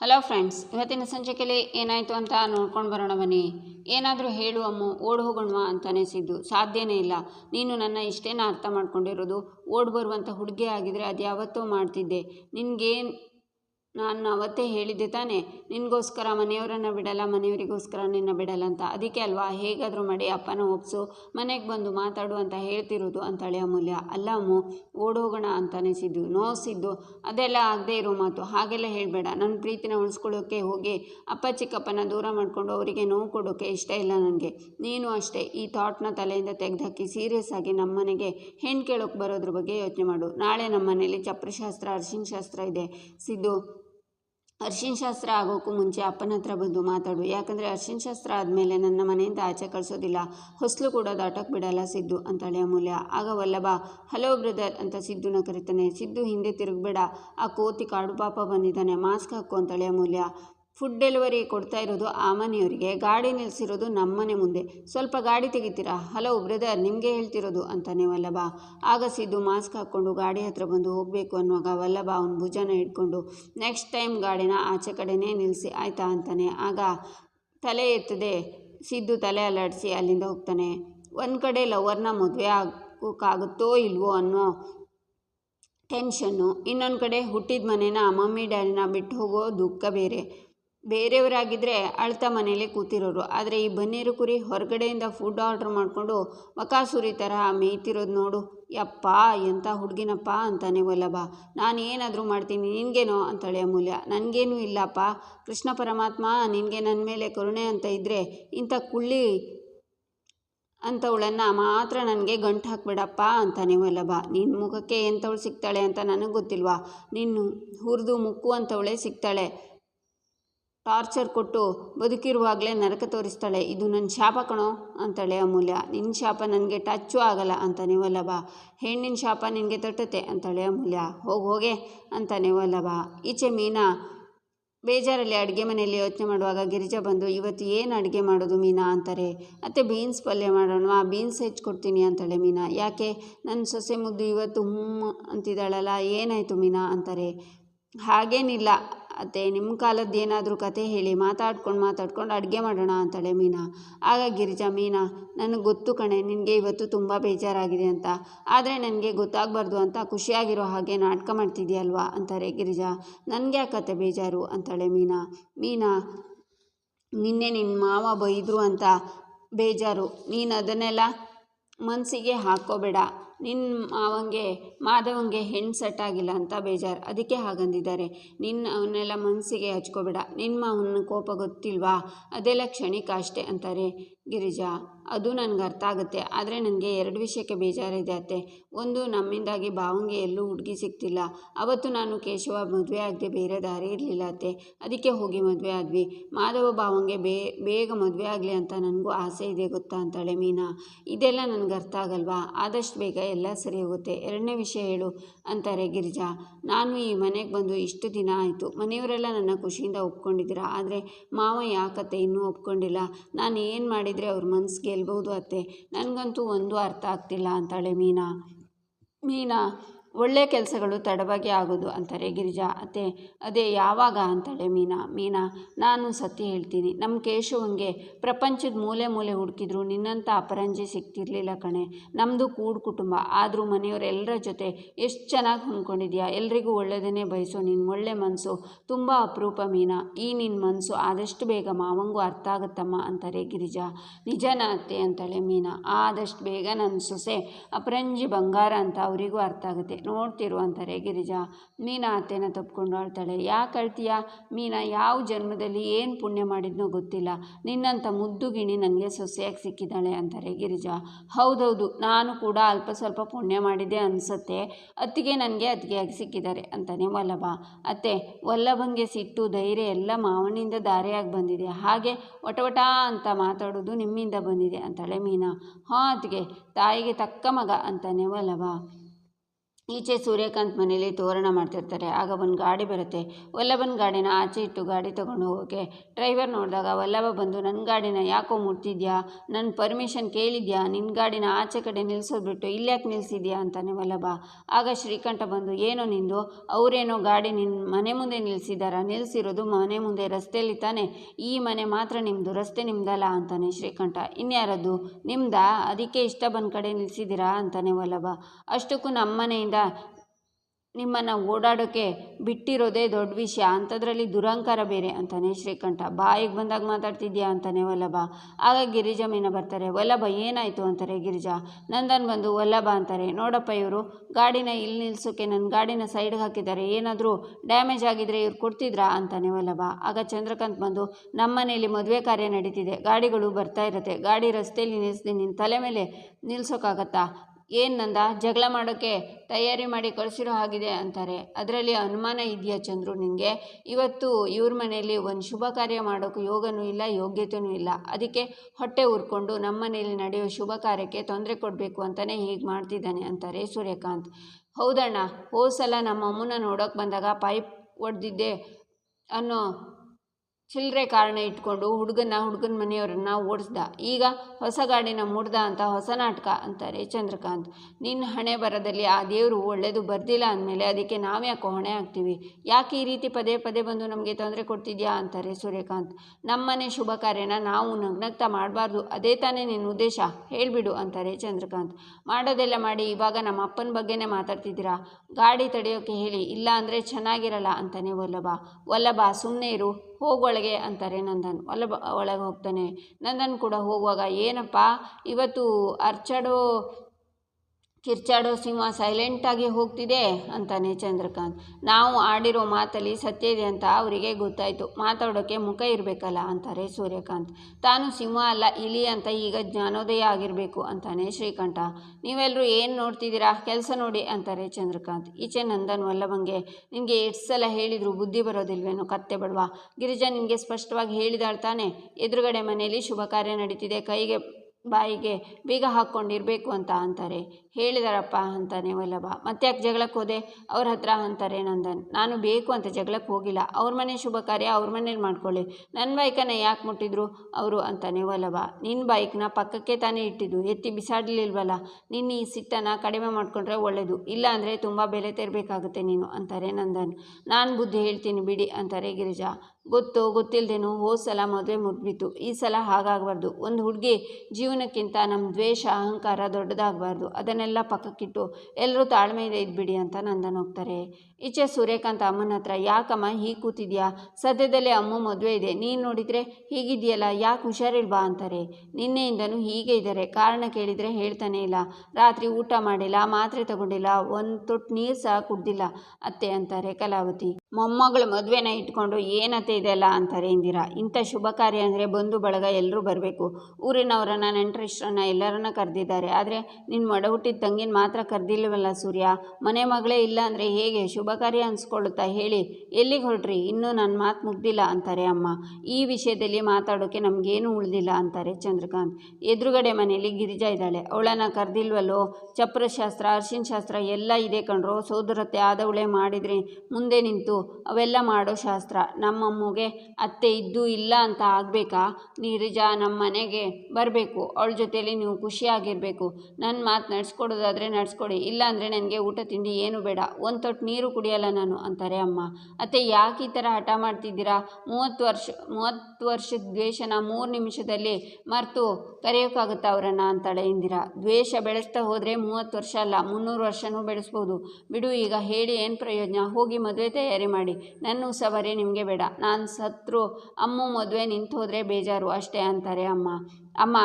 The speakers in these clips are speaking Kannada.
ಹಲೋ ಫ್ರೆಂಡ್ಸ್ ಇವತ್ತಿನ ಸಂಚಿಕೆಯಲ್ಲಿ ಏನಾಯಿತು ಅಂತ ನೋಡ್ಕೊಂಡು ಬರೋಣ ಬನ್ನಿ. ಏನಾದರೂ ಹೇಳು ಅಮ್ಮು, ಓಡ್ ಹೋಗೋಣವಾ ಅಂತಾನೆ ಸಿದ್ದು ಸಾಧ್ಯನೇ ಇಲ್ಲ. ನೀನು ನನ್ನ ಇಷ್ಟೇನ ಅರ್ಥ ಮಾಡ್ಕೊಂಡಿರೋದು. ಓಡ್ ಬರುವಂಥ ಹುಡುಗಿ ಆಗಿದ್ರೆ ಅದು ಯಾವತ್ತೂ ಮಾಡ್ತಿದ್ದೆ. ನಿನಗೇನು ನಾನು ಅವತ್ತೇ ಹೇಳಿದ್ದೆ ತಾನೇ, ನಿನಗೋಸ್ಕರ ಮನೆಯವರನ್ನು ಬಿಡಲ್ಲ, ಮನೆಯವರಿಗೋಸ್ಕರ ನಿನ್ನ ಬಿಡಲ್ಲ ಅಂತ. ಅದಕ್ಕೆ ಅಲ್ವಾ, ಹೇಗಾದರೂ ಮಾಡಿ ಅಪ್ಪನ ಒಪ್ಸು, ಮನೆಗೆ ಬಂದು ಮಾತಾಡು ಅಂತ ಹೇಳ್ತಿರೋದು ಅಂತಾಳೆ ಅಮೂಲ್ಯ. ಅಲ್ಲ ಅಮ್ಮು, ಓಡೋಗೋಣ ಅಂತಾನೆ ಸಿದ್ದು. ನೋ ಸಿದ್ದು, ಅದೆಲ್ಲ ಆಗದೆ ಇರೋ ಮಾತು. ಹಾಗೆಲ್ಲ ಹೇಳಬೇಡ. ನನ್ನ ಪ್ರೀತಿನ ಉಳಿಸ್ಕೊಳ್ಳೋಕ್ಕೆ ಹೋಗಿ ಅಪ್ಪ, ಚಿಕ್ಕಪ್ಪನ ದೂರ ಮಾಡಿಕೊಂಡು ಅವರಿಗೆ ನೋವು ಕೊಡೋಕೆ ಇಷ್ಟ ಇಲ್ಲ ನನಗೆ. ನೀನು ಅಷ್ಟೇ, ಈ ಥಾಟ್ನ ತಲೆಯಿಂದ ತೆಗೆದಾಕಿ ಸೀರಿಯಸ್ ಆಗಿ ನಮ್ಮ ಮನೆಗೆ ಹೆಣ್ಣು ಕೇಳೋಕೆ ಬರೋದ್ರ ಬಗ್ಗೆ ಯೋಚನೆ ಮಾಡು. ನಾಳೆ ನಮ್ಮ ಮನೇಲಿ ಚಪ್ರಶಾಸ್ತ್ರ ಅರ್ಶಿನ ಶಾಸ್ತ್ರ ಇದೆ. ಸಿದ್ದು ಅರ್ಶಿನ ಶಾಸ್ತ್ರ ಆಗೋಕ್ಕೂ ಮುಂಚೆ ಅಪ್ಪನ ಹತ್ರ ಬಂದು ಮಾತಾಡು. ಯಾಕಂದರೆ ಅರ್ಶಿನ ಶಾಸ್ತ್ರ ಆದಮೇಲೆ ನನ್ನ ಮನೆಯಿಂದ ಆಚೆ ಕಳಿಸೋದಿಲ್ಲ. ಹೊಸಲು ಕೂಡ ದಾಟಕ್ಕೆ ಬಿಡಲ್ಲ ಸಿದ್ದು ಅಂತಾಳೆ ಅಮೂಲ್ಯ. ಆಗ ವಲ್ಲಭ, ಹಲೋ ಬ್ರದರ್ ಅಂತ ಸಿದ್ದುನ ಕರೀತಾನೆ. ಸಿದ್ದು ಹಿಂದೆ ತಿರುಗಬೇಡ. ಆ ಕೋತಿ ಕಾಡು ಪಾಪ ಬಂದಿದ್ದಾನೆ. ಮಾಸ್ಕ್ ಹಾಕು ಅಂತಾಳೆ ಅಮೂಲ್ಯ. ಫುಡ್ ಡೆಲಿವರಿ ಕೊಡ್ತಾ ಇರೋದು ಆ ಮನೆಯವರಿಗೆ, ಗಾಡಿ ನಿಲ್ಲಿಸಿರೋದು ನಮ್ಮನೆ ಮುಂದೆ. ಸ್ವಲ್ಪ ಗಾಡಿ ತೆಗಿತೀರಾ? ಹಲೋ ಬ್ರದರ್, ನಿಮಗೆ ಹೇಳ್ತಿರೋದು ಅಂತಾನೆ ವಲ್ಲಭ ಆಗ ಸಿದ್ದು ಮಾಸ್ಕ್ ಹಾಕ್ಕೊಂಡು ಗಾಡಿ ಹತ್ರ ಬಂದು ಹೋಗಬೇಕು ಅನ್ನುವಾಗ ವಲ್ಲಭ ಅವನ ಭುಜನ ಹಿಡ್ಕೊಂಡು, ನೆಕ್ಸ್ಟ್ ಟೈಮ್ ಗಾಡಿನ ಆಚೆ ಕಡೆನೇ ನಿಲ್ಲಿಸಿ ಆಯ್ತಾ? ಅಂತಾನೆ. ಆಗ ತಲೆ ಎತ್ತದೆ ಸಿದ್ದು ತಲೆ ಅಲ್ಲಾಡಿಸಿ ಅಲ್ಲಿಂದ ಹೋಗ್ತಾನೆ. ಒಂದು ಕಡೆ ಲವರ್ನ ಮದುವೆ ಆಗೋಕ್ಕಾಗುತ್ತೋ ಇಲ್ವೋ ಅನ್ನೋ ಟೆನ್ಷನ್ನು ಇನ್ನೊಂದು ಕಡೆ ಹುಟ್ಟಿದ ಮನೇನ ಮಮ್ಮಿ ಡ್ಯಾಡಿನ ಬಿಟ್ಟು ಹೋಗೋ ದುಃಖ ಬೇರೆ. ಬೇರೆಯವರಾಗಿದ್ದರೆ ಅಳ್ತಾ ಮನೇಲೆ ಕೂತಿರೋರು. ಆದರೆ ಈ ಬನ್ನೇರು ಕುರಿ ಹೊರಗಡೆಯಿಂದ ಫುಡ್ ಆರ್ಡ್ರ್ ಮಾಡಿಕೊಂಡು ಮಕಾಸುರಿ ಥರ ಮೇಯ್ತಿರೋದು ನೋಡು. ಯಪ್ಪ ಎಂಥ ಹುಡುಗಿನಪ್ಪ ಅಂತಾನೆ ವಲ್ಲಭ. ನಾನು ಏನಾದರೂ ಮಾಡ್ತೀನಿ, ನಿನಗೇನೋ ಅಂತಾಳೆ ಅಮೂಲ್ಯ. ನನಗೇನು ಇಲ್ಲಪ್ಪ. ಕೃಷ್ಣ ಪರಮಾತ್ಮ, ನಿನಗೆ ನನ್ನ ಮೇಲೆ ಕರುಣೆ ಅಂತ ಇದ್ದರೆ ಇಂಥ ಕುಳ್ಳಿ ಅಂಥವಳನ್ನು ಮಾತ್ರ ನನಗೆ ಗಂಟು ಹಾಕ್ಬೇಡಪ್ಪ ಅಂತಾನೆ ವಲ್ಲಭ. ನಿನ್ನ ಮುಖಕ್ಕೆ ಎಂಥವಳು ಸಿಗ್ತಾಳೆ ಅಂತ ನನಗೆ ಗೊತ್ತಿಲ್ವಾ? ನಿನ್ನ ಹುರಿದು ಮುಕ್ಕು ಅಂಥವಳೇ ಸಿಗ್ತಾಳೆ. ಟಾರ್ಚರ್ ಕೊಟ್ಟು ಬದುಕಿರುವಾಗಲೇ ನರಕ ತೋರಿಸ್ತಾಳೆ. ಇದು ನನ್ನ ಶಾಪ ಕಣೋ, ಅಂತಾಳೆ ಅಮೂಲ್ಯ. ನಿನ್ನ ಶಾಪ ನನಗೆ ಟಚ್ಚು ಆಗಲ್ಲ, ಅಂತಾನೆ ವಲ್ಲಭ. ಹೆಣ್ಣಿನ ಶಾಪ ನಿನಗೆ ತಟ್ಟುತ್ತೆ, ಅಂತಾಳೆ ಅಮೂಲ್ಯ. ಹೋಗಿ, ಹೋಗೆ, ಅಂತಾನೆ ವಲ್ಲಭ. ಈಚೆ ಮೀನಾ ಬೇಜಾರಲ್ಲಿ ಅಡುಗೆ ಮನೆಯಲ್ಲಿ ಯೋಚನೆ ಮಾಡುವಾಗ ಗಿರಿಜಾ ಬಂದು, ಇವತ್ತು ಏನು ಅಡುಗೆ ಮಾಡೋದು ಮೀನಾ, ಅಂತಾರೆ. ಅತ್ತೆ ಬೀನ್ಸ್ ಪಲ್ಯ ಮಾಡೋಣ ಬೀನ್ಸ್ ಹೆಚ್ಚಿಕೊಡ್ತೀನಿ ಅಂತಾಳೆ ಮೀನಾ. ಯಾಕೆ? ನನ್ನ ಸೊಸೆ ಮುದ್ದು ಇವತ್ತು ಹ್ಞೂ ಅಂತಿದ್ದಾಳಲ್ಲ. ಏನಾಯಿತು ಮೀನಾ? ಅಂತಾರೆ. ಹಾಗೇನಿಲ್ಲ. ಅತ್ತೆ ನಿಮ್ಮ ಕಾಲದ್ದು ಏನಾದರೂ ಕತೆ ಹೇಳಿ, ಮಾತಾಡ್ಕೊಂಡು ಮಾತಾಡ್ಕೊಂಡು ಅಡುಗೆ ಮಾಡೋಣ ಅಂತಾಳೆ ಮೀನಾ. ಆಗ ಗಿರಿಜಾ, ಮೀನಾ, ನನಗೆ ಗೊತ್ತು ಕಣೆ, ನಿನಗೆ ಇವತ್ತು ತುಂಬ ಬೇಜಾರಾಗಿದೆ ಅಂತ. ಆದರೆ ನನಗೆ ಗೊತ್ತಾಗಬಾರ್ದು ಅಂತ ಖುಷಿಯಾಗಿರೋ ಹಾಗೆ ನಾಟಕ ಮಾಡ್ತಿದ್ಯಲ್ವಾ? ಅಂತಾರೆ ಗಿರಿಜಾ. ನನಗೆ ಕತೆ ಬೇಜಾರು, ಅಂತಾಳೆ ಮೀನಾ. ಮೀನಾ, ನಿನ್ನೆ ನಿನ್ನ ಮಾವ ಬೈದರು ಅಂತ ಬೇಜಾರು. ನೀನು ಅದನ್ನೆಲ್ಲ ಮನಸ್ಸಿಗೆ ಹಾಕ್ಕೋಬೇಡ ನಿನ್ನ ಮಾವಂಗೆ ಮಾಧವಂಗೆ ಹೆಣ್ಣು ಸೆಟ್ ಆಗಿಲ್ಲ ಅಂತ ಬೇಜಾರು. ಅದಕ್ಕೆ ಹಾಗಂದಿದ್ದಾರೆ. ನಿನ್ನ ಅವನ್ನೆಲ್ಲ ಮನಸ್ಸಿಗೆ ಹಚ್ಕೋಬೇಡ. ನಿನ್ನ ಮಾವನ ಕೋಪ ಗೊತ್ತಿಲ್ವಾ? ಅದೆಲ್ಲ ಕ್ಷಣಿಕ ಅಷ್ಟೇ ಅಂತಾರೆ ಗಿರಿಜಾ. ಅದು ನನಗೆ ಅರ್ಥ ಆಗುತ್ತೆ. ಆದರೆ ನನಗೆ ಎರಡು ವಿಷಯಕ್ಕೆ ಬೇಜಾರಿದೆ ಅತ್ತೆ. ಒಂದು, ನಮ್ಮಿಂದಾಗಿ ಭಾವಂಗೆ ಎಲ್ಲೂ ಹುಡುಗಿ ಸಿಗ್ತಿಲ್ಲ. ಅವತ್ತು ನಾನು ಕೇಶವ ಮದುವೆ ಆಗದೆ ಬೇರೆ ದಾರಿ ಇರಲಿಲ್ಲ ಅತ್ತೆ. ಅದಕ್ಕೆ ಹೋಗಿ ಮದುವೆ ಆದ್ವಿ. ಮಾಧವ ಭಾವಂಗೆ ಬೇ, ಬೇಗ ಮದುವೆ ಆಗಲಿ ಅಂತ ನನಗೂ ಆಸೆ ಇದೆ ಗೊತ್ತಾ ಅಂತಾಳೆ ಮೀನಾ. ಇದೆಲ್ಲ ನನಗೆ ಅರ್ಥ ಆಗಲ್ವಾ? ಆದಷ್ಟು ಬೇಗ ಎಲ್ಲ ಸರಿ ಹೋಗುತ್ತೆ. ಎರಡನೇ ವಿಷಯ ಹೇಳು ಅಂತಾರೆ ಗಿರಿಜಾ. ನಾನು ಈ ಮನೆಗೆ ಬಂದು ಇಷ್ಟು ದಿನ ಆಯಿತು. ಮನೆಯವರೆಲ್ಲ ನನ್ನ ಖುಷಿಯಿಂದ ಒಪ್ಕೊಂಡಿದ್ದೀರಾ? ಆದರೆ ಮಾವ ಯಾಕತ್ತೆ ಇನ್ನೂ ಒಪ್ಕೊಂಡಿಲ್ಲ. ನಾನು ಏನು ಮಾಡಿದರೆ ಅವ್ರ ಮನಸ್ಸು ಗೆಲ್ಬೋದು ಅತ್ತೆ? ನನಗಂತೂ ಒಂದು ಅರ್ಥ ಆಗ್ತಿಲ್ಲ ಅಂತಾಳೆ ಮೀನಾ. ಮೀನಾ ಒಳ್ಳೆ ಕೆಲಸಗಳು ತಡವಾಗಿ ಆಗೋದು ಅಂತಾರೆ ಗಿರಿಜಾ. ಅತ್ತೆ, ಅದೇ ಯಾವಾಗ ಅಂತಾಳೆ ಮೀನಾ? ಮೀನಾ, ನಾನು ಸತ್ಯ ಹೇಳ್ತೀನಿ. ನಮ್ಮ ಕೇಶವಂಗೆ ಪ್ರಪಂಚದ ಮೂಲೆ ಮೂಲೆ ಹುಡುಕಿದ್ರು, ನಿನ್ನಂಥ ಅಪರಂಜಿ ಸಿಕ್ತಿರ್ಲಿಲ್ಲ ಕಣೆ. ನಮ್ಮದು ಕೂಡು ಕುಟುಂಬ. ಆದರೂ ಮನೆಯವರೆಲ್ಲರ ಜೊತೆ ಎಷ್ಟು ಚೆನ್ನಾಗಿ ಹೊಂದ್ಕೊಂಡಿದ್ಯಾ? ಎಲ್ರಿಗೂ ಒಳ್ಳೆಯದನ್ನೇ ಬಯಸೋ ನಿನ್ನ ಒಳ್ಳೆ ಮನಸ್ಸು ತುಂಬ ಅಪರೂಪ ಮೀನಾ. ಈ ನಿನ್ನ ಮನಸ್ಸು ಆದಷ್ಟು ಬೇಗ ಮಾವಂಗೂ ಅರ್ಥ ಆಗುತ್ತಮ್ಮ ಅಂತಾರೆ ಗಿರಿಜಾ. ನಿಜನ ಅತ್ತೆ, ಅಂತಾಳೆ ಮೀನಾ. ಆದಷ್ಟು ಬೇಗ ನನ್ನ ಸೊಸೆ ಅಪರಂಜಿ ಬಂಗಾರ ಅಂತ ಅವರಿಗೂ ಅರ್ಥ ಆಗುತ್ತೆ. ನೋಡ್ತಿರು ಅಂತಾರೆ ಗಿರಿಜಾ, ಮೀನಾ ಅತ್ತೆನ ತಪ್ಪಿಕೊಂಡು ಅಳ್ತಾಳೆ ಯಾಕೆ ಅಳ್ತೀಯಾ ಮೀನಾ ಯಾವ ಜನ್ಮದಲ್ಲಿ ಏನು ಪುಣ್ಯ ಮಾಡಿದ್ನೋ ಗೊತ್ತಿಲ್ಲ. ನಿನ್ನಂಥ ಮುದ್ದು ಗಿಣಿ ನನಗೆ ಸೊಸೆಯಾಗಿ ಸಿಕ್ಕಿದ್ದಾಳೆ ಅಂತಾರೆ ಗಿರಿಜಾ, ಹೌದೌದು, ನಾನು ಕೂಡ ಅಲ್ಪ ಸ್ವಲ್ಪ ಪುಣ್ಯ ಮಾಡಿದ್ದೆ ಅನಿಸುತ್ತೆ. ಅತ್ತಿಗೆ ನನಗೆ ಅತ್ತಿಗೆಯಾಗಿ ಸಿಕ್ಕಿದ್ದಾರೆ ಅಂತಾನೆ ವಲ್ಲಭ. ಅತ್ತೆ, ವಲ್ಲಭಂಗೆ ಸಿಟ್ಟು, ಧೈರ್ಯ ಎಲ್ಲ ಮಾವನಿಂದ ದಾರಿಯಾಗಿ ಬಂದಿದೆ. ಹಾಗೆ ವಟವಟ ಅಂತ ಮಾತಾಡೋದು ನಿಮ್ಮಿಂದ ಬಂದಿದೆ ಅಂತಾಳೆ ಮೀನಾ. ಹಾಂ ಅತ್ತಿಗೆ, ತಾಯಿಗೆ ತಕ್ಕ ಮಗ ಅಂತಾನೆ ವಲ್ಲಭ. ಈಚೆ ಸೂರ್ಯಕಾಂತ್ ಮನೇಲಿ ತೋರಣ ಮಾಡ್ತಿರ್ತಾರೆ. ಆಗ ಒಂದು ಗಾಡಿ ಬರುತ್ತೆ. ವಲ್ಲಭನ ಗಾಡಿನ ಆಚೆ ಇಟ್ಟು ಗಾಡಿ ತೊಗೊಂಡು ಹೋಗೋಕೆ ಡ್ರೈವರ್ ನೋಡಿದಾಗ, ವಲ್ಲಭ ಬಂದು ನನ್ನ ಗಾಡಿನ ಯಾಕೋ ಮುಟ್ತಿದ್ಯಾ ನನ್ನ ಪರ್ಮಿಷನ್ ಕೇಳಿದ್ಯಾ? ನಿನ್ನ ಗಾಡಿನ ಆಚೆ ಕಡೆ ನಿಲ್ಲಿಸೋದ್ಬಿಟ್ಟು ಇಲ್ಯಾಕೆ ನಿಲ್ಲಿಸಿದ್ಯಾ ಅಂತಾನೆ ವಲ್ಲಭ. ಆಗ ಶ್ರೀಕಂಠ ಬಂದು, ಏನೋ ನಿಂದು? ಅವರೇನೋ ಗಾಡಿ ನಿನ್ನ ಮನೆ ಮುಂದೆ ನಿಲ್ಲಿಸಿದಾರ ನಿಲ್ಲಿಸಿರೋದು ಮನೆ ಮುಂದೆ ರಸ್ತೆಯಲ್ಲಿ ತಾನೆ. ಈ ಮನೆ ಮಾತ್ರ ನಿಮ್ಮದು ರಸ್ತೆ ನಿಮ್ದಲ್ಲ? ಅಂತಾನೆ ಶ್ರೀಕಂಠ. ಇನ್ಯಾರದು ನಿಮ್ದಾ? ಅದಕ್ಕೆ ಇಷ್ಟ ಬಂದ ಕಡೆ ನಿಲ್ಲಿಸಿದ್ದೀರಾ ಅಂತಾನೆ ವಲ್ಲಭ. ಅಷ್ಟಕ್ಕೂ ನಮ್ಮ ಮನೆಯಿಂದ ನಿಮ್ಮನ್ನು ಓಡಾಡೋಕ್ಕೆ ಬಿಟ್ಟಿರೋದೇ ದೊಡ್ಡ ವಿಷಯ. ಅಂಥದ್ರಲ್ಲಿ ದುರಂಕಾರ ಬೇರೆ ಅಂತಾನೆ ಶ್ರೀಕಂಠ. ಬಾಯಿಗೆ ಬಂದಾಗ ಮಾತಾಡ್ತಿದ್ಯಾ ಅಂತಾನೆ ವಲ್ಲಭ. ಆಗ ಗಿರಿಜಾ ಮೀನ ಬರ್ತಾರೆ. ವಲ್ಲಭ, ಏನಾಯಿತು ಅಂತಾರೆ ಗಿರಿಜಾ? ನಂದನ್ ಬಂದು, ವಲ್ಲಭ ಅಂತಾರೆ, ನೋಡಪ್ಪ ಇವರು, ಗಾಡಿನ ಇಲ್ಲಿ ನಿಲ್ಸೋಕ್ಕೆ ನನ್ನ ಗಾಡಿನ ಸೈಡ್ಗೆ ಹಾಕಿದ್ದಾರೆ. ಏನಾದರೂ ಡ್ಯಾಮೇಜ್ ಆಗಿದ್ರೆ ಇವ್ರು ಕೊಡ್ತಿದ್ರಾ ಅಂತಾನೆ ವಲ್ಲಭ. ಆಗ ಚಂದ್ರಕಾಂತ್ ಬಂದು, ನಮ್ಮ ಮನೆಯಲ್ಲಿ ಮದುವೆ ಕಾರ್ಯ ನಡೀತಿದೆ. ಗಾಡಿಗಳು ಬರ್ತಾ ಇರುತ್ತೆ. ಗಾಡಿ ರಸ್ತೆಯಲ್ಲಿ ನಿಲ್ಲಿಸ್ತೀನಿ ನಿನ್ನ ತಲೆ ಮೇಲೆ ನಿಲ್ಸೋಕ್ಕಾಗತ್ತಾ ಏನು ನಂದ? ಜಗಳ ಮಾಡೋಕ್ಕೆ ತಯಾರಿ ಮಾಡಿ ಕಳಿಸಿರೋ ಹಾಗಿದೆ ಅಂತಾರೆ. ಅದರಲ್ಲಿ ಅನುಮಾನ ಇದೆಯಾ ಚಂದ್ರು ನಿನಗೆ ಇವತ್ತು ಇವ್ರ ಮನೆಯಲ್ಲಿ ಒಂದು ಶುಭ ಕಾರ್ಯ ಮಾಡೋಕ್ಕೆ ಯೋಗನೂ ಇಲ್ಲ ಯೋಗ್ಯತೆಯೂ ಇಲ್ಲ. ಅದಕ್ಕೆ ಹೊಟ್ಟೆ ಉರ್ಕೊಂಡು ನಮ್ಮ ಮನೆಯಲ್ಲಿ ನಡೆಯೋ ಶುಭ ಕಾರ್ಯಕ್ಕೆ ತೊಂದರೆ ಕೊಡಬೇಕು ಅಂತಲೇ ಹೀಗೆ ಮಾಡ್ತಿದ್ದಾನೆ ಅಂತಾರೆ ಸೂರ್ಯಕಾಂತ್. ಹೌದಣ್ಣ ಹೋದ ಸಲ ನಮ್ಮ ಅಮ್ಮನ ನೋಡೋಕೆ ಬಂದಾಗ ಪೈಪ್ ಒಡೆದಿದ್ದೆ ಅನ್ನೋ ಚಿಲ್ಲರೆ ಕಾರಣ ಇಟ್ಕೊಂಡು ಹುಡುಗನ ಹುಡುಗನ ಮನೆಯವರನ್ನ ಓಡಿಸ್ದ. ಈಗ ಹೊಸ ಗಾಡಿನ ಮುಡ್ದ ಅಂತ ಹೊಸ ನಾಟಕ ಅಂತಾರೆ ಚಂದ್ರಕಾಂತ್. ನಿನ್ನ ಹಣೆ ಬರದಲ್ಲಿ ಆ ದೇವರು ಒಳ್ಳೆಯದು ಬರ್ದಿಲ್ಲ ಅಂದಮೇಲೆ ಅದಕ್ಕೆ ನಾವ್ಯಾಕೋ ಹೊಣೆ ಆಗ್ತೀವಿ ಯಾಕೆ ಈ ರೀತಿ ಪದೇ ಪದೇ ಬಂದು ನಮಗೆ ತೊಂದರೆ ಕೊಡ್ತಿದ್ಯಾ ಅಂತಾರೆ ಸೂರ್ಯಕಾಂತ್. ನಮ್ಮನೆ ಶುಭ ಕಾರ್ಯನ ನಾವು ನಗ್ನಗ್ತಾ ಮಾಡಬಾರ್ದು. ಅದೇ ತಾನೇ ನಿನ್ನ ಉದ್ದೇಶ. ಹೇಳಿಬಿಡು ಅಂತಾರೆ ಚಂದ್ರಕಾಂತ್. ಮಾಡೋದೆಲ್ಲ ಮಾಡಿ ಇವಾಗ ನಮ್ಮ ಅಪ್ಪನ ಬಗ್ಗೆನೇ ಮಾತಾಡ್ತಿದ್ದೀರಾ? ಗಾಡಿ ತಡೆಯೋಕೆ ಹೇಳಿ. ಇಲ್ಲ ಅಂದರೆ ಚೆನ್ನಾಗಿರಲ್ಲ ಅಂತಾನೆ ವಲ್ಲಭ. ವಲ್ಲಭ ಸುಮ್ಮನೆ ಇರು. ಹೋಗೊಳಗೆ ಅಂತಾರೆ ನಂದನ್. ಒಲ ಒಳಗೆ ಹೋಗ್ತಾನೆ. ನಂದನ್ ಕೂಡ ಹೋಗುವಾಗ ಏನಪ್ಪ ಇವತ್ತು ಅರ್ಚಾಡೋ ಕಿರ್ಚಾಡೋ ಸಿಂಹ ಸೈಲೆಂಟಾಗಿ ಹೋಗ್ತಿದೆ ಅಂತಾನೆ ಚಂದ್ರಕಾಂತ್. ನಾವು ಆಡಿರೋ ಮಾತಲ್ಲಿ ಸತ್ಯ ಇದೆ ಅಂತ ಅವರಿಗೆ ಗೊತ್ತಾಯಿತು. ಮಾತಾಡೋಕ್ಕೆ ಮುಖ ಇರಬೇಕಲ್ಲ ಅಂತಾರೆ ಸೂರ್ಯಕಾಂತ್. ತಾನು ಸಿಂಹ ಅಲ್ಲ, ಇಲಿ ಅಂತ ಈಗ ಜ್ಞಾನೋದಯ ಆಗಿರಬೇಕು ಅಂತಾನೆ ಶ್ರೀಕಂಠ. ನೀವೆಲ್ಲರೂ ಏನು ನೋಡ್ತಿದ್ದೀರಾ? ಕೆಲಸ ನೋಡಿ ಅಂತಾರೆ ಚಂದ್ರಕಾಂತ್. ಈಚೆ ನಂದನ್ ವಲ್ಲಭಂಗೆ, ನಿಮಗೆ ಎಷ್ಟು ಸಲ ಹೇಳಿದ್ರು ಬುದ್ಧಿ ಬರೋದಿಲ್ವೇನೋ ಕತ್ತೆ ಬಡವಾ. ಗಿರಿಜಾ ನಿಮಗೆ ಸ್ಪಷ್ಟವಾಗಿ ಹೇಳಿದಾಳ್ತಾನೆ. ಎದುರುಗಡೆ ಮನೆಯಲ್ಲಿ ಶುಭ ಕಾರ್ಯ ನಡೀತಿದೆ. ಕೈಗೆ ಬಾಯಿಗೆ ಬೀಗ ಹಾಕ್ಕೊಂಡಿರಬೇಕು ಅಂತ ಅಂತಾರೆ. ಹೇಳಿದಾರಪ್ಪ ಅಂತಾನೆ ವಲ್ಲಭ. ಮತ್ತೆ ಯಾಕೆ ಜಗಳಕ್ಕೆ ಹೋದೆ? ಅವ್ರ ಹತ್ರ ಅಂತಾರೆ ನಂದನ್. ನಾನು ಬೇಕು ಅಂತ ಜಗಳಕ್ಕೆ ಹೋಗಿಲ್ಲ. ಅವ್ರ ಮನೆ ಶುಭ ಕಾರ್ಯ ಅವ್ರ ಮನೇಲಿ ಮಾಡ್ಕೊಳ್ಳಿ. ನನ್ನ ಬೈಕನ್ನು ಯಾಕೆ ಮುಟ್ಟಿದ್ರು? ಅವರು ಅಂತಾನೆ ವಲ್ಲಭ. ನಿನ್ನ ಬೈಕ್ನ ಪಕ್ಕಕ್ಕೆ ತಾನೇ ಇಟ್ಟಿದ್ದು. ಎತ್ತಿ ಬಿಸಾಡಲಿಲ್ವಲ್ಲ? ನಿನ್ನ ಈ ಸಿಟ್ಟನ್ನು ಕಡಿಮೆ ಮಾಡಿಕೊಂಡ್ರೆ ಒಳ್ಳೆಯದು ಇಲ್ಲ ಅಂದರೆ ತುಂಬ ಬೆಲೆ ತೆರಬೇಕಾಗುತ್ತೆ ನೀನು, ಅಂತಾರೆ ನಂದನ್. ನಾನು ಬುದ್ಧಿ ಹೇಳ್ತೀನಿ ಬಿಡಿ, ಅಂತಾರೆ ಗಿರಿಜಾ. ಗೊತ್ತೋ ಗೊತ್ತಿಲ್ಲದೇನೋ ಹೋದ ಸಲ ಮದುವೆ ಮುಟ್ಬಿತ್ತು ಈ ಸಲ ಹಾಗಾಗಬಾರ್ದು. ಒಂದು ಹುಡುಗಿ ಜೀವನಕ್ಕಿಂತ ನಮ್ಮ ದ್ವೇಷ, ಅಹಂಕಾರ ದೊಡ್ಡದಾಗಬಾರ್ದು. ಅದನ್ನೆಲ್ಲ ಪಕ್ಕಕ್ಕಿಟ್ಟು ಎಲ್ಲರೂ ತಾಳ್ಮೆಯಿಂದ ಇದ್ಬಿಡಿ ಅಂತ ನಂದನ್ ಹೋಗ್ತಾರೆ. ಈಚೆ ಸೂರ್ಯಕಾಂತ್ ಅಮ್ಮನ ಹತ್ರ, ಯಾಕಮ್ಮ ಹೀಗೆ ಕೂತಿದ್ಯಾ? ಸದ್ಯದಲ್ಲೇ ಅಮ್ಮ ಮದುವೆ ಇದೆ. ನೀನು ನೋಡಿದರೆ ಹೀಗಿದೆಯಲ್ಲ, ಯಾಕೆ ಹುಷಾರಿಲ್ವಾ ಅಂತಾರೆ. ನಿನ್ನೆಯಿಂದನೂ ಹೀಗೆ ಇದ್ದಾರೆ ಕಾರಣ ಕೇಳಿದರೆ ಹೇಳ್ತಾನೆ ಇಲ್ಲ. ರಾತ್ರಿ ಊಟ ಮಾಡಿಲ್ಲ, ಮಾತ್ರೆ ತಗೊಂಡಿಲ್ಲ, ಒಂದು ತೊಟ್ಟು ನೀರು ಸಹ ಕುಡ್ದಿಲ್ಲ, ಅತ್ತೆ ಅಂತಾರೆ ಕಲಾವತಿ. ಮೊಮ್ಮಗಳ ಮದುವೆನ ಇಟ್ಕೊಂಡು, ಏನತ್ತೆ ಇದೆಲ್ಲ? ಅಂತಾರೆ ಇಂದಿರಾ. ಇಂಥ ಶುಭ ಕಾರ್ಯ ಅಂದರೆ ಬಂಧು ಬಳಗ ಎಲ್ಲರೂ ಬರಬೇಕು. ಊರಿನವರನ್ನ, ನೆಂಟರಿಷ್ಟರನ್ನ ಎಲ್ಲರನ್ನ ಕರೆದಿದ್ದಾರೆ. ಆದರೆ ನಿನ್ನ ಮಡ ಹುಟ್ಟಿದ ತಂಗಿನ ಮಾತ್ರ ಕರೆದಿಲ್ಲವಲ್ಲ ಸೂರ್ಯ? ಮನೆ ಮಗಳೇ ಇಲ್ಲ ಅಂದರೆ ಹೇಗೆ? ಶುಭ ಕಾರ್ಯ ಅನ್ಸ್ಕೊಳ್ಳುತ್ತಾ ಹೇಳಿ. ಎಲ್ಲಿಗೆ ಹೊರಟ್ರಿ? ಇನ್ನೂ ನನ್ನ ಮಾತು ಮುಗ್ದಿಲ್ಲ, ಅಂತಾರೆ ಅಮ್ಮ. ಈ ವಿಷಯದಲ್ಲಿ ಮಾತಾಡೋಕ್ಕೆ ನಮಗೇನು ಉಳಿದಿಲ್ಲ, ಅಂತಾರೆ ಚಂದ್ರಕಾಂತ್. ಎದುರುಗಡೆ ಮನೆಯಲ್ಲಿ ಗಿರಿಜಾ ಇದ್ದಾಳೆ. ಅವಳನ್ನ ಕರೆದಿಲ್ವಲ್ಲೋ? ಚಪ್ರಶಾಸ್ತ್ರ ಅರ್ಶಿನ ಶಾಸ್ತ್ರ ಎಲ್ಲ ಇದೆ ಕಣ್ರೋ? ಸೋದರತೆ ಆದವಳೆ ಮಾಡಿದ್ರೆ ಮುಂದೆ ನಿಂತು ಅವೆಲ್ಲ ಮಾಡೋ ಶಾಸ್ತ್ರ. ನಮ್ಮಮ್ಮಗೆ ಅತ್ತೆ, ಇದ್ದು ಇಲ್ಲ ಅಂತ ಆಗಬೇಕಾ? ನೀರಿಜ, ನಮ್ಮ ಮನೆಗೆ ಬರಬೇಕು. ಅವಳ ಜೊತೆಯಲ್ಲಿ ನೀವು ಖುಷಿಯಾಗಿರಬೇಕು. ನನ್ನ ಮಾತು ನಡ್ಸ್ಕೊಡೋದಾದರೆ ನಡ್ಸ್ಕೊಡಿ. ಇಲ್ಲ ಅಂದರೆ ನನಗೆ ಊಟ, ತಿಂಡಿ ಏನು ಬೇಡ. ಒಂದು ತೊಟ್ಟು ನೀರು ಕುಡಿಯಲ್ಲ ನಾನು, ಅಂತಾರೆ ಅಮ್ಮ. ಅತ್ತೆ, ಯಾಕೆ ಈ ಥರ ಹಠ ಮಾಡ್ತಿದ್ದೀರಾ? ಮೂವತ್ತು ವರ್ಷ, ಮೂವತ್ತು ವರ್ಷದ ದ್ವೇಷನ ಮೂರು ನಿಮಿಷದಲ್ಲಿ ಮರೆತು ಕರೆಯೋಕ್ಕಾಗುತ್ತಾ ಅವರನ್ನು? ಅಂತಾಳೆ ಇಂದಿರಾ. ದ್ವೇಷ ಬೆಳೆಸ್ತಾ ಹೋದರೆ ಮೂವತ್ತು ವರ್ಷ ಅಲ್ಲ, ಮುನ್ನೂರು ವರ್ಷನೂ ಬೆಳೆಸ್ಬೋದು. ಬಿಡು, ಈಗ ಹೇಳಿ ಏನು ಪ್ರಯೋಜನ? ಹೋಗಿ ಮದುವೆ ತಯಾರಿ ಮಾಡಿ. ನನ್ನ ಸವಾರಿ ನಿಮಗೆ ಬೇಡ. ನಾನು ಸತ್ರು, ಅಮ್ಮ ಮದುವೆ ನಿಂತು ಹೋದರೆ ಬೇಜಾರು. ಅಷ್ಟೇ ಅಂತಾರೆ ಅಮ್ಮ. ಅಮ್ಮ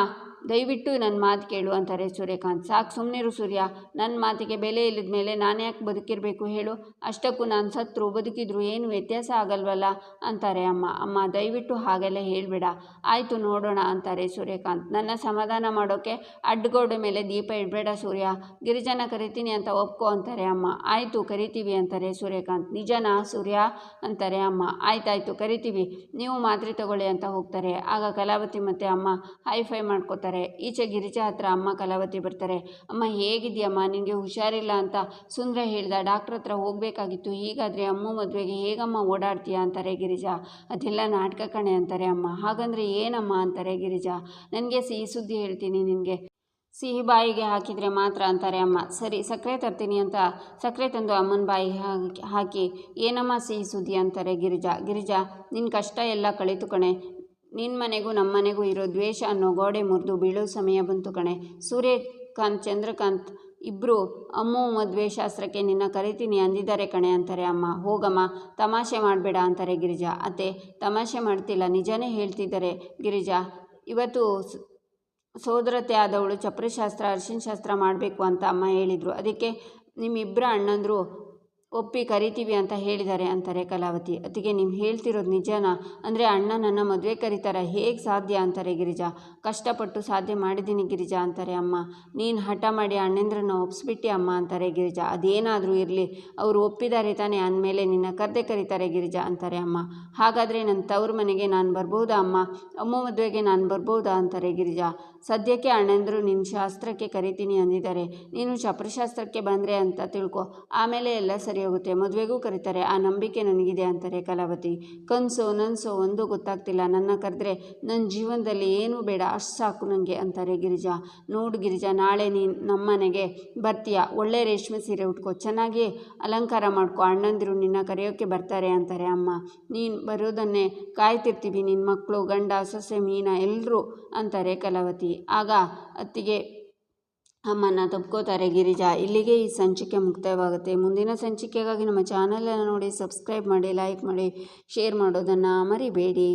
ದಯವಿಟ್ಟು ನನ್ನ ಮಾತು ಕೇಳು, ಅಂತಾರೆ ಸೂರ್ಯಕಾಂತ್. ಸಾಕು ಸುಮ್ಮನಿರು ಸೂರ್ಯ ನನ್ನ ಮಾತಿಗೆ ಬೆಲೆ ಇಲ್ಲದ ಮೇಲೆ ನಾನು ಯಾಕೆ ಬದುಕಿರಬೇಕು ಹೇಳು? ಅಷ್ಟಕ್ಕೂ ನಾನು ಸತ್ರು, ಬದುಕಿದ್ರು ಏನು ವ್ಯತ್ಯಾಸ ಆಗಲ್ವಲ್ಲ? ಅಂತಾರೆ ಅಮ್ಮ. ಅಮ್ಮ, ದಯವಿಟ್ಟು ಹಾಗೆಲ್ಲ ಹೇಳಬೇಡ. ಆಯಿತು ನೋಡೋಣ, ಅಂತಾರೆ ಸೂರ್ಯಕಾಂತ್. ನನ್ನ ಸಮಾಧಾನ ಮಾಡೋಕ್ಕೆ ಅಡ್ಡಗೋಡೆ ಮೇಲೆ ದೀಪ ಇಡಬೇಡ ಸೂರ್ಯ. ಗಿರಿಜನ ಕರಿತೀನಿ ಅಂತ ಒಪ್ಕೋ, ಅಂತಾರೆ ಅಮ್ಮ. ಆಯಿತು, ಕರಿತೀವಿ, ಅಂತಾರೆ ಸೂರ್ಯಕಾಂತ್. ನಿಜನಾ ಸೂರ್ಯ? ಅಂತಾರೆ ಅಮ್ಮ. ಆಯ್ತಾಯ್ತು, ಕರಿತೀವಿ. ನೀವು ಮಾತ್ರೆ ತಗೊಳ್ಳಿ ಅಂತ ಹೋಗ್ತಾರೆ. ಆಗ ಕಲಾವತಿ ಮತ್ತು ಅಮ್ಮ ಹೈ ಫೈ ಮಾಡ್ಕೋತಾರೆ. ಬರ್ತಾರೆ. ಈಚೆ ಗಿರಿಜಾ ಹತ್ರ ಅಮ್ಮ ಕಲಾವತಿ ಬರ್ತಾರೆ. ಅಮ್ಮ ಹೇಗಿದೆಯಮ್ಮ ನಿನಗೆ ಹುಷಾರಿಲ್ಲ ಅಂತ ಸುಂದರ ಹೇಳ್ದ, ಡಾಕ್ಟ್ರ್ ಹತ್ರ ಹೋಗಬೇಕಾಗಿತ್ತು. ಹೀಗಾದರೆ ಅಮ್ಮ ಮದುವೆಗೆ ಹೇಗಮ್ಮ ಓಡಾಡ್ತೀಯ ಅಂತಾರೆ ಗಿರಿಜಾ. ಅದೆಲ್ಲ ನಾಟಕ ಕಣೆ ಅಂತಾರೆ ಅಮ್ಮ. ಹಾಗಂದರೆ ಏನಮ್ಮ ಅಂತಾರೆ ಗಿರಿಜಾ? ನನಗೆ ಸಿಹಿ ಸುದ್ದಿ ಹೇಳ್ತೀನಿ ನಿನಗೆ. ಸಿಹಿ ಬಾಯಿಗೆ ಹಾಕಿದರೆ ಮಾತ್ರ ಅಂತಾರೆ ಅಮ್ಮ. ಸರಿ, ಸಕ್ಕರೆ ತರ್ತೀನಿ ಅಂತ ಸಕ್ಕರೆ ತಂದು ಅಮ್ಮನ ಬಾಯಿಗೆ ಹಾಕಿ ಏನಮ್ಮ ಸಿಹಿ ಸುದ್ದಿ ಅಂತಾರೆ ಗಿರಿಜಾ? ಗಿರಿಜಾ ನಿನ್ನ ಕಷ್ಟ ಎಲ್ಲ ಕಳಿತು ಕಣೆ. ನಿನ್ನ ಮನೆಗೂ ನಮ್ಮ ಮನೆಗೂ ಇರೋ ದ್ವೇಷ ಅನ್ನೋ ಗೋಡೆ ಮುರಿದು ಬೀಳೋ ಸಮಯ ಬಂತು ಕಣೆ. ಸೂರ್ಯಕಾಂತ್, ಚಂದ್ರಕಾಂತ್ ಇಬ್ಬರು ಅಮ್ಮು ಮದುವೆ ಶಾಸ್ತ್ರಕ್ಕೆ ನಿನ್ನ ಕರಿತೀನಿ ಅಂದಿದ್ದಾರೆ ಕಣೆ ಅಂತಾರೆ ಅಮ್ಮ. ಹೋಗಮ್ಮ, ತಮಾಷೆ ಮಾಡಬೇಡ ಅಂತಾರೆ ಗಿರಿಜಾ. ಅತ್ತೆ, ತಮಾಷೆ ಮಾಡ್ತಿಲ್ಲ, ನಿಜನೇ ಹೇಳ್ತಿದ್ದಾರೆ ಗಿರಿಜಾ. ಇವತ್ತು ಸೋದರತೆ ಆದವಳು ಚಪ್ರಶಾಸ್ತ್ರ ಅರಿಶಿನ ಶಾಸ್ತ್ರ ಮಾಡಬೇಕು ಅಂತ ಅಮ್ಮ ಹೇಳಿದರು. ಅದಕ್ಕೆ ನಿಮ್ಮಿಬ್ಬರ ಅಣ್ಣಂದರು ಒಪ್ಪಿ ಕರಿತೀವಿ ಅಂತ ಹೇಳಿದ್ದಾರೆ ಅಂತಾರೆ ಕಲಾವತಿ. ಅತಿಗೆ ನೀವು ಹೇಳ್ತಿರೋದು ನಿಜನಾ? ಅಂದರೆ ಅಣ್ಣ ನನ್ನ ಮದುವೆ ಕರೀತಾರೆ, ಹೇಗೆ ಸಾಧ್ಯ ಅಂತಾರೆ ಗಿರಿಜಾ? ಕಷ್ಟಪಟ್ಟು ಸಾಧ್ಯ ಮಾಡಿದ್ದೀನಿ ಗಿರಿಜಾ ಅಂತಾರೆ ಅಮ್ಮ. ನೀನು ಹಠ ಮಾಡಿ ಅಣ್ಣಂದ್ರನ್ನ ಒಪ್ಪಿಸ್ಬಿಟ್ಟಿ ಅಮ್ಮ ಅಂತಾರೆ ಗಿರಿಜಾ. ಅದೇನಾದರೂ ಇರಲಿ, ಅವರು ಒಪ್ಪಿದ್ದಾರೆ ತಾನೇ ಅಂದಮೇಲೆ ನಿನ್ನ ಕರೆದೇ ಕರೀತಾರೆ ಗಿರಿಜಾ ಅಂತಾರೆ ಅಮ್ಮ. ಹಾಗಾದರೆ ನನ್ನ ತವ್ರ ಮನೆಗೆ ನಾನು ಬರ್ಬೋದಾ ಅಮ್ಮ? ಅಮ್ಮ ಮದುವೆಗೆ ನಾನು ಬರ್ಬೋದಾ ಅಂತಾರೆ ಗಿರಿಜಾ. ಸದ್ಯಕ್ಕೆ ಅಣ್ಣಂದರು ನಿನ್ನ ಶಾಸ್ತ್ರಕ್ಕೆ ಕರಿತೀನಿ ಅಂದಿದ್ದಾರೆ. ನೀನು ಶಪ್ರಶಾಸ್ತ್ರಕ್ಕೆ ಬಂದರೆ ಅಂತ ತಿಳ್ಕೊ. ಆಮೇಲೆ ಎಲ್ಲ ಸರಿ ಹೋಗುತ್ತೆ ಮದುವೆಗೂ ಕರೀತಾರೆ, ಆ ನಂಬಿಕೆ ನನಗಿದೆ ಅಂತಾರೆ ಕಲಾವತಿ. ಕನಸು, ನನಸು ಒಂದೂ ಗೊತ್ತಾಗ್ತಿಲ್ಲ. ನನ್ನ ಕರೆದ್ರೆ ನನ್ನ ಜೀವನದಲ್ಲಿ ಏನೂ ಬೇಡ, ಅಷ್ಟು ಸಾಕು ನನಗೆ ಅಂತಾರೆ ಗಿರಿಜಾ. ನೋಡು ಗಿರಿಜಾ, ನಾಳೆ ನೀನು ನಮ್ಮನೆಗೆ ಬರ್ತೀಯ. ಒಳ್ಳೆ ರೇಷ್ಮೆ ಸೀರೆ ಉಟ್ಕೋ. ಚೆನ್ನಾಗಿ ಅಲಂಕಾರ ಮಾಡ್ಕೊ. ಅಣ್ಣಂದಿರು ನಿನ್ನ ಕರೆಯೋಕ್ಕೆ ಬರ್ತಾರೆ ಅಂತಾರೆ ಅಮ್ಮ. ನೀನು ಬರೋದನ್ನೇ ಕಾಯ್ತಿರ್ತೀವಿ. ನಿನ್ನ ಮಕ್ಕಳು ಗಂಡ, ಸೊಸೆ, ಮೀನ ಎಲ್ಲರೂ ಅಂತಾರೆ ಕಲಾವತಿ. ಆಗ ಅತ್ತಿಗೆ ಅಮ್ಮನ ತಪ್ಕೋತಾರೆ ಗಿರಿಜಾ. ಇಲ್ಲಿಗೆ ಈ ಸಂಚಿಕೆ ಮುಕ್ತಾಯವಾಗುತ್ತೆ. ಮುಂದಿನ ಸಂಚಿಕೆಗಾಗಿ ನಮ್ಮ ಚಾನಲನ್ನು ನೋಡಿ, ಸಬ್ಸ್ಕ್ರೈಬ್ ಮಾಡಿ, ಲೈಕ್ ಮಾಡಿ, ಶೇರ್ ಮಾಡೋದನ್ನು ಮರಿಬೇಡಿ.